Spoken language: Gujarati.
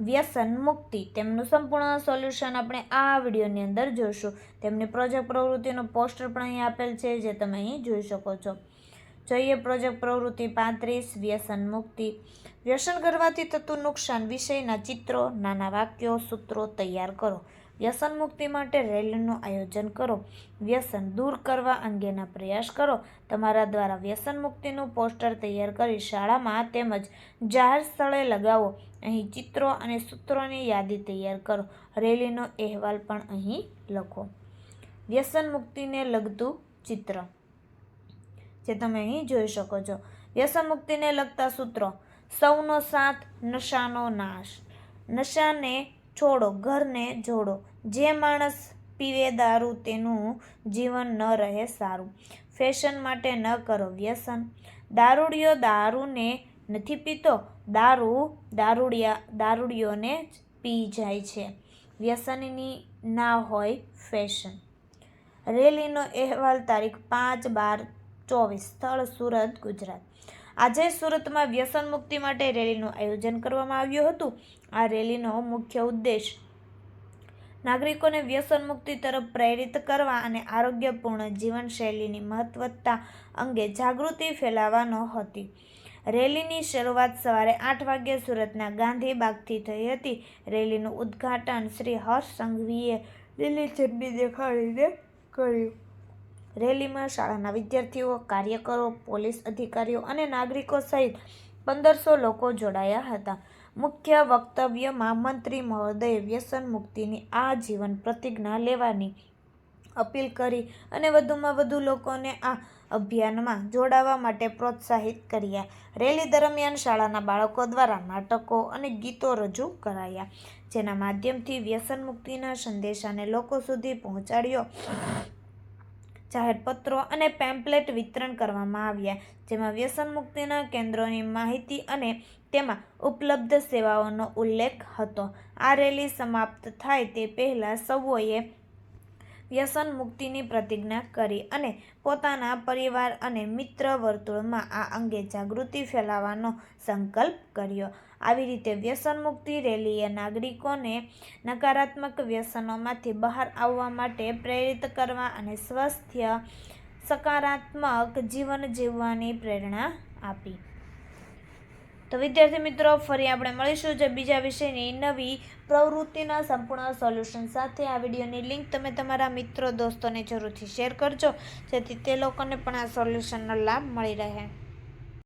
વ્યસન મુક્તિ. તેમનું સંપૂર્ણ સોલ્યુશન આપણે આ વિડીયોની અંદર જોઈશું. તેમની પ્રોજેક્ટ પ્રવૃત્તિનું પોસ્ટર પણ અહીં આપેલ છે, જે તમે અહીં જોઈ શકો છો. જોઈએ પ્રોજેક્ટ પ્રવૃત્તિ પાંત્રીસ, વ્યસન મુક્તિ. વ્યસન કરવાથી થતું નુકસાન વિષયના ચિત્રો, નાના વાક્યો, સૂત્રો તૈયાર કરો. વ્યસન મુક્તિ માટે રેલીનું આયોજન કરો. વ્યસન દૂર કરવા અંગેના પ્રયાસ કરો. તમારા દ્વારા વ્યસન મુક્તિનું પોસ્ટર તૈયાર કરી શાળામાં તેમજ જાહેર સ્થળે લગાવો. અહીં ચિત્રો અને સૂત્રોની યાદી તૈયાર કરો. રેલીનો અહેવાલ પણ અહીં લખો. વ્યસન મુક્તિને લગતું ચિત્ર. જે તમે અહીં જોઈ શકો છો. વ્યસનમુક્તિને લગતા સૂત્રો. સૌનો સાથ, નશાનો નાશ. નશાને છોડો, ઘરને જોડો. જે માણસ પીવે દારૂ તેનું જીવન ન રહે સારું. ફેશન માટે ન કરો વ્યસન. દારૂડિયો દારૂને નથી પીતો. દારૂ દારૂડિયા, દારૂડિયોને જ પી જાય છે. વ્યસનની ના હોય ફેશન. રેલીનો અહેવાલ તારીખ પાંચ બાર ચોવીસ સ્થળ સુરત, ગુજરાત. આજે સુરતમાં વ્યસન મુક્તિ માટે રેલીનું આયોજન કરવામાં આવ્યું હતું. આ રેલીનો મુખ્ય ઉદ્દેશ નાગરિકોને વ્યસન મુક્તિ તરફ પ્રેરિત કરવા અને આરોગ્યપૂર્ણ જીવનશૈલીની મહત્વતા અંગે જાગૃતિ ફેલાવવાનો હતી. રેલીની શરૂઆત સવારે આઠ વાગ્યે સુરતના ગાંધી બાગથી થઈ હતી. રેલીનું ઉદ્ઘાટન શ્રી હર્ષ સંઘવીએ લીલી ઝંડી દેખાડીને કર્યું. રેલીમાં શાળાના વિદ્યાર્થીઓ, કાર્યકરો, પોલીસ અધિકારીઓ અને નાગરિકો સહિત પંદરસો લોકો જોડાયા હતા. મુખ્ય વક્તવ્યમાં મંત્રી મહોદયે વ્યસન મુક્તિની આ જીવન પ્રતિજ્ઞા લેવાની અપીલ કરી અને વધુમાં વધુ લોકોને આ અભિયાનમાં જોડાવા માટે પ્રોત્સાહિત કર્યા. રેલી દરમિયાન શાળાના બાળકો દ્વારા નાટકો અને ગીતો રજૂ કરાયા, જેના માધ્યમથી વ્યસન મુક્તિના સંદેશાને લોકો સુધી પહોંચાડ્યો. જાહેરપત્રો અને પેમ્પલેટ વિતરણ કરવામાં આવ્યા, જેમાં વ્યસન મુક્તિના કેન્દ્રોની માહિતી અને તેમાં ઉપલબ્ધ સેવાઓનો ઉલ્લેખ હતો. આ રેલી સમાપ્ત થાય તે પહેલાં સૌએ વ્યસન મુક્તિની પ્રતિજ્ઞા કરી અને પોતાના પરિવાર અને મિત્ર વર્તુળમાં આ અંગે જાગૃતિ ફેલાવવાનો સંકલ્પ કર્યો. આવી રીતે વ્યસન મુક્તિ રેલીએ નાગરિકોને નકારાત્મક વ્યસનોમાંથી બહાર આવવા માટે પ્રેરિત કરવા અને સ્વસ્થ, સકારાત્મક જીવન જીવવાની પ્રેરણા આપી. તો વિદ્યાર્થી મિત્રો, ફરી આપણે મળીશું જે બીજા વિષયની નવી પ્રવૃત્તિના સંપૂર્ણ સોલ્યુશન સાથે. આ વિડીયોની લિંક તમે તમારા મિત્રો, દોસ્તોને જરૂરથી શેર કરજો, જેથી તે લોકોને પણ આ સોલ્યુશનનો લાભ મળી રહે.